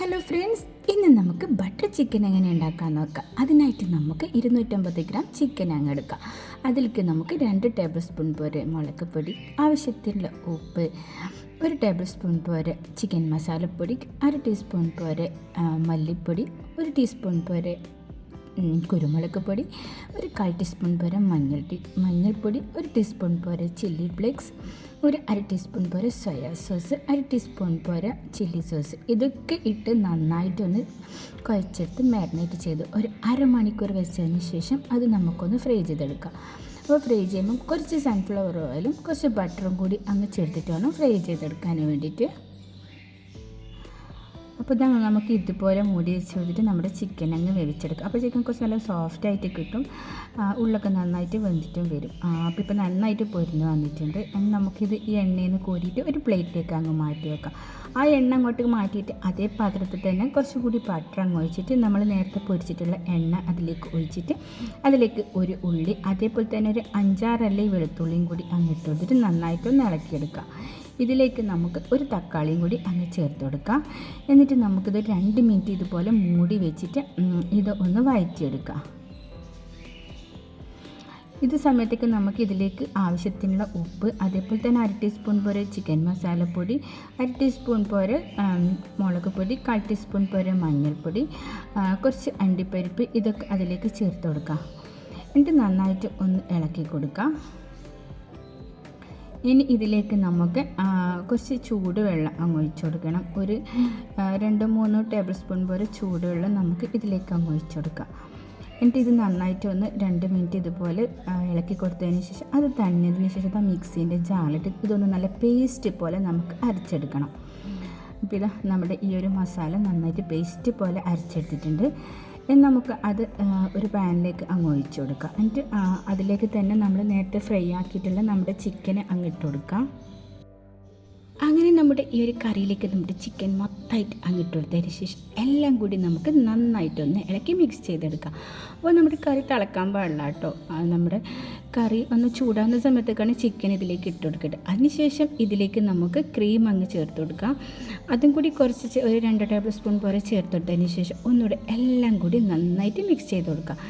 Hello friends ഇന്ന് നമുക്ക് butter chicken എങ്ങനെ ഉണ്ടാക്കാൻ നോക്കാം. അതിനായിട്ട് നമുക്ക് ഇരുന്നൂറ്റമ്പത് ഗ്രാം ചിക്കൻ അങ്ങ് എടുക്കാം. അതിലേക്ക് നമുക്ക് രണ്ട് ടേബിൾ സ്പൂൺ പോരെ മുളക് പൊടി ആവശ്യത്തിനുള്ള ഉപ്പ് ഒരു ടേബിൾ സ്പൂൺ പോരെ ചിക്കൻ മസാലപ്പൊടി അര ടീസ്പൂൺ പോരെ മല്ലിപ്പൊടി ഒരു ടീസ്പൂൺ ഉം, കുരുമുളക് പൊടി ഒരു കാൽ ടീസ്പൂൺ പോരെ മഞ്ഞൾ ടീ മഞ്ഞൾപ്പൊടി ഒരു ടീസ്പൂൺ പോരെ ചില്ലി ഫ്ലേക്സ് ഒരു അര ടീസ്പൂൺ പോരെ സോയാ സോസ് അര ടീസ്പൂൺ പോരെ ചില്ലി സോസ്. ഇതൊക്കെ ഇട്ട് നന്നായിട്ടൊന്ന് കുഴച്ചെടുത്ത് മാരിനേറ്റ് ചെയ്ത്. ഒരു അരമണിക്കൂർ വെച്ചതിന് ശേഷം അത് നമുക്കൊന്ന് ഫ്രൈ ചെയ്തെടുക്കാം. അപ്പോൾ ഫ്രൈ ചെയ്യുമ്പം കുറച്ച് സൺഫ്ലവർ ഓയിലും കുറച്ച് ബട്ടറും കൂടി അങ്ങ് ചേർത്തിട്ട് വേണം ഫ്രൈ ചെയ്തെടുക്കാൻ വേണ്ടിയിട്ട്. അപ്പോൾ ഇതാ നമുക്ക് ഇതുപോലെ മൂടി വെച്ച് കൊടുത്തിട്ട് നമ്മുടെ ചിക്കൻ അങ്ങ് വേവിച്ചെടുക്കാം. അപ്പോൾ ചിക്കൻ കുറച്ച് നല്ല സോഫ്റ്റ് ആയിട്ട് കിട്ടും. ഉള്ളൊക്കെ നന്നായിട്ട് വെന്തിട്ടും വരും. അപ്പോൾ ഇപ്പോൾ നന്നായിട്ട് പൊരിഞ്ഞ് വന്നിട്ടുണ്ട്. നമുക്കിത് ഈ എണ്ണയിൽ നിന്ന് കോരിയിട്ട് ഒരു പ്ലേറ്റിലേക്ക് അങ്ങ് മാറ്റി വെക്കാം. ആ എണ്ണ അങ്ങോട്ട് മാറ്റിയിട്ട് അതേ പാത്രത്തിൽ തന്നെ കുറച്ചുകൂടി ബട്ടർ അങ്ങ് ഒഴിച്ചിട്ട് നമ്മൾ നേരത്തെ പൊരിച്ചിട്ടുള്ള എണ്ണ അതിലേക്ക് ഒഴിച്ചിട്ട് അതിലേക്ക് ഒരു ഉള്ളി അതേപോലെ തന്നെ ഒരു അഞ്ചാറല്ലി വെളുത്തുള്ളിയും കൂടി അങ്ങ് ഇട്ട് കൊടുത്തിട്ട് നന്നായിട്ടൊന്ന് ഇളക്കിയെടുക്കാം. ഇതിലേക്ക് നമുക്ക് ഒരു തക്കാളിയും കൂടി അങ്ങ് ചേർത്ത് കൊടുക്കാം. എന്നിട്ട് നമുക്കിത് രണ്ട് മിനിറ്റ് ഇതുപോലെ മൂടി വെച്ചിട്ട് ഇത് ഒന്ന് വഴറ്റിയെടുക്കാം. ഇത് സമയത്തേക്ക് നമുക്ക് ഇതിലേക്ക് ആവശ്യത്തിനുള്ള ഉപ്പ് അതേപോലെ തന്നെ അര ടീസ്പൂൺ പോലെ ചിക്കൻ മസാലപ്പൊടി അര ടീസ്പൂൺ പോലെ മുളക് പൊടി കാൽ ടീസ്പൂൺ പോലെ മഞ്ഞൾപ്പൊടി കുറച്ച് അണ്ടിപ്പരിപ്പ് ഇതൊക്കെ അതിലേക്ക് ചേർത്ത് കൊടുക്കാം. എന്നിട്ട് നന്നായിട്ട് ഒന്ന് ഇളക്കി കൊടുക്കാം. ഇനി ഇതിലേക്ക് നമുക്ക് കുറച്ച് ചൂടുവെള്ളം അങ്ങ് ഒഴിച്ചു കൊടുക്കണം. ഒരു രണ്ട് മൂന്ന് ടേബിൾ സ്പൂൺ പോലെ ചൂടുവെള്ളം നമുക്ക് ഇതിലേക്ക് അങ്ങ് ഒഴിച്ചു കൊടുക്കാം. എന്നിട്ട് ഇത് നന്നായിട്ട് ഒന്ന് രണ്ട് മിനിറ്റ് ഇതുപോലെ ഇളക്കി കൊടുത്തതിന് ശേഷം അത് തണിഞ്ഞതിന് ശേഷം ആ മിക്സീന്റെ ജാലിട്ട് ഇതൊന്ന് നല്ല പേസ്റ്റ് പോലെ നമുക്ക് അരച്ചെടുക്കണം. അപ്പോൾ ഇതാ നമ്മുടെ ഈ ഒരു മസാല നന്നായിട്ട് പേസ്റ്റ് പോലെ അരച്ചെടുത്തിട്ടുണ്ട്. ഇനി നമുക്ക് അത് ഒരു പാനിലേക്ക് അങ്ങ് ഒഴിച്ചു കൊടുക്കാം. എന്നിട്ട് അതിലേക്ക് തന്നെ നമ്മൾ നേരത്തെ ഫ്രൈ ആക്കിയിട്ടുള്ള നമ്മുടെ ചിക്കന് അങ്ങ് ഇട്ട് കൊടുക്കാം. അങ്ങനെ നമ്മുടെ ഈ ഒരു കറിയിലേക്ക് നമ്മുടെ ചിക്കൻ മൊത്തമായിട്ട് അങ്ങിട്ട് കൊടുത്തതിന് ശേഷം എല്ലാം കൂടി നമുക്ക് നന്നായിട്ടൊന്ന് ഇളക്കി മിക്സ് ചെയ്തെടുക്കാം. അപ്പോൾ നമ്മുടെ കറി തിളക്കാൻ പാടില്ല കേട്ടോ. നമ്മുടെ കറി ഒന്ന് ചൂടാകുന്ന സമയത്തേക്കാണ് ചിക്കൻ ഇതിലേക്ക് ഇട്ട് കൊടുക്കട്ടെ അതിനുശേഷം ഇതിലേക്ക് നമുക്ക് ക്രീം അങ്ങ് ചേർത്ത് കൊടുക്കാം. അതും കൂടി കുറച്ച് ഒരു രണ്ട് ടേബിൾ സ്പൂൺ പോലെ ചേർത്ത് കൊടുത്തതിന് ശേഷം ഒന്നുകൂടെ എല്ലാം കൂടി നന്നായിട്ട് മിക്സ് ചെയ്ത് കൊടുക്കാം.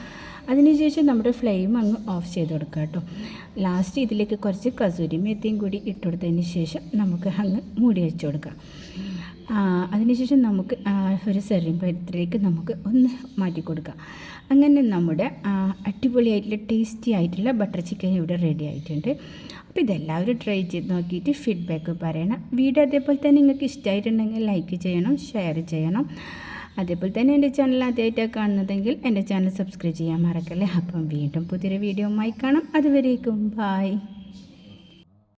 അതിനുശേഷം നമ്മുടെ ഫ്ലെയിം അങ്ങ് ഓഫ് ചെയ്ത് കൊടുക്കുക കേട്ടോ. ലാസ്റ്റ് ഇതിലേക്ക് കുറച്ച് കസൂരി മേത്തിയും കൂടി ഇട്ട് കൊടുത്തതിന് ശേഷം നമുക്ക് അങ്ങ് മൂടി വെച്ച് കൊടുക്കാം. അതിനുശേഷം നമുക്ക് ഒരു സെറിയും പരിത്തിലേക്ക് നമുക്ക് ഒന്ന് മാറ്റി കൊടുക്കാം. അങ്ങനെ നമ്മുടെ അടിപൊളിയായിട്ടുള്ള ടേസ്റ്റി ആയിട്ടുള്ള ബട്ടർ ചിക്കൻ ഇവിടെ റെഡി ആയിട്ടുണ്ട്. അപ്പോൾ ഇതെല്ലാവരും ട്രൈ ചെയ്ത് നോക്കിയിട്ട് ഫീഡ്ബാക്ക് പറയണം. വീഡിയോ അതേപോലെ തന്നെ നിങ്ങൾക്ക് ഇഷ്ടമായിട്ടുണ്ടെങ്കിൽ ലൈക്ക് ചെയ്യണം ഷെയർ ചെയ്യണം. അതേപോലെ തന്നെ എന്റെ ചാനൽ ആദ്യമായിട്ടാണ് കാണുന്നതെങ്കിൽ എന്റെ ചാനൽ സബ്സ്ക്രൈബ് ചെയ്യാൻ മറക്കല്ലേ. അപ്പം വീണ്ടും പുതിയൊരു വീഡിയോ കാണാം. അതുവരേക്കും ബായ്